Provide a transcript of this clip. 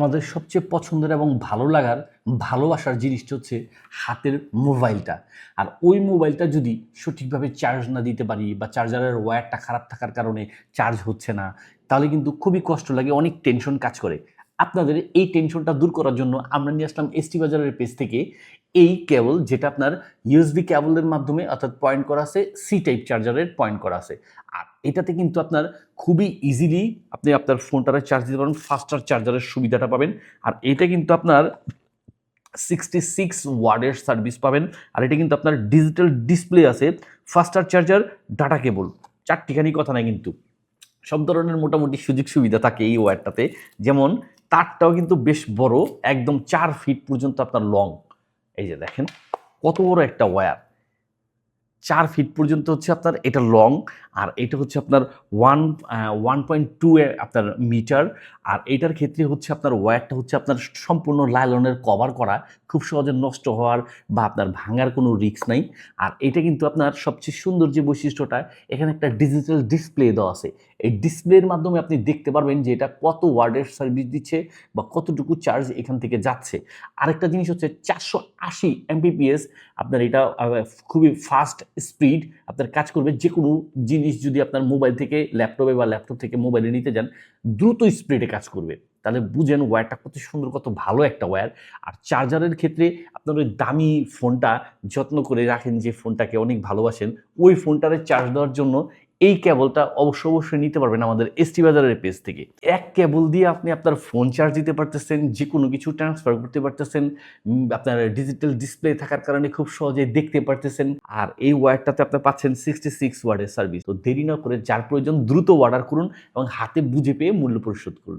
আমাদের সবচেয়ে পছন্দের এবং ভালো লাগার, ভালোবাসার জিনিসটা হচ্ছে হাতের মোবাইলটা। আর ওই মোবাইলটা যদি সঠিকভাবে চার্জ না দিতে পারি বা চার্জারের ওয়্যারটা খারাপ থাকার কারণে চার্জ হচ্ছে না, তাহলে কিন্তু খুবই কষ্ট লাগে, অনেক টেনশন কাজ করে। আপনাদের এই টেনশনটা দূর করার জন্য আমরা নিয়ে আসলাম এসটি বাজারের পেজ থেকে এই কেবল যেটা আপনার ইউএসবি কেবলের মাধ্যমে অর্থাৎ পয়েন্ট করা আছে সি টাইপ চার্জারের পয়েন্ট করা আছে। আর এটাতে কিন্তু আপনার খুবই ইজিলি আপনি আপনার ফোনটারে চার্জ দিতে পারেন ফাস্টার চার্জারের সুবিধাটা পাবেন। আর এটা কিন্তু আপনার সিক্সটি সিক্স ওয়ার্ডের সার্ভিস পাবেন। আর এটা কিন্তু আপনার ডিজিটাল ডিসপ্লে আছে ফাস্টার চার্জার ডাটা কেবল চারটিখানি কথা নাই কিন্তু। সব ধরনের মোটামুটি সুযোগ সুবিধা থাকে এই ওয়্যারটাতে যেমন তারটাও কিন্তু বেশ বড়, একদম চার ফিট পর্যন্ত আপনার লং এই যে দেখেন, কত বড় একটা ওয়্যার চার ফিট পর্যন্ত হচ্ছে আপনার এটা লং আর এটা হচ্ছে আপনার ওয়ান ওয়ান পয়েন্ট টু আপনার মিটার আর এটার ক্ষেত্রে হচ্ছে আপনার ওয়্যারটা হচ্ছে আপনার সম্পূর্ণ লাইলনের কভার করা, খুব সহজে নষ্ট হওয়ার বা আপনার ভাঙার কোনো রিস্ক নাই। আর এটা কিন্তু আপনার সবচেয়ে সুন্দর যে বৈশিষ্ট্যটা, এখানে একটা ডিজিটাল ডিসপ্লে দেওয়া আছে। এই ডিসপ্লের মাধ্যমে আপনি দেখতে পারবেন যে এটা কত ওয়ার্ডের সার্ভিস দিচ্ছে বা কতটুকু চার্জ এখান থেকে যাচ্ছে। আরেকটা জিনিস হচ্ছে চারশো আশি এমপিপিএস আপনার এটা খুবই ফাস্ট স্পিড আপনার কাজ করবে যে কোনো জিনিস যদি আপনার মোবাইল থেকে ল্যাপটপে বা ল্যাপটপ থেকে মোবাইলে নিতে যান, দ্রুত স্পিডে কাজ করবে। তাহলে বুঝেন ওয়্যারটা কত সুন্দর, কত ভালো একটা ওয়্যার আর চার্জারের ক্ষেত্রে আপনার ওই দামি ফোনটা যত্ন করে রাখেন যে ফোনটাকে অনেক ভালোবাসেন, ওই ফোনটারে চার্জ দেওয়ার জন্য এই ক্যাবলটা অবশ্য অবশ্যই নিতে পারবেন আমাদের এসটি বাজারের পেজ থেকে। এক কেবল দিয়ে আপনি আপনার ফোন চার্জ দিতে পারতেছেন যে কোনো কিছু ট্রান্সফার করতে পারতেছেন আপনার ডিজিটাল ডিসপ্লে থাকার কারণে খুব সহজে দেখতে পারতেছেন। আর এই ওয়ার্ডটাতে আপনি পাচ্ছেন সিক্সটি সিক্স ওয়ার্ডের সার্ভিস তো দেরি না করে যার প্রয়োজন দ্রুত অর্ডার করুন এবং হাতে বুঝে পেয়ে মূল্য পরিশোধ করুন।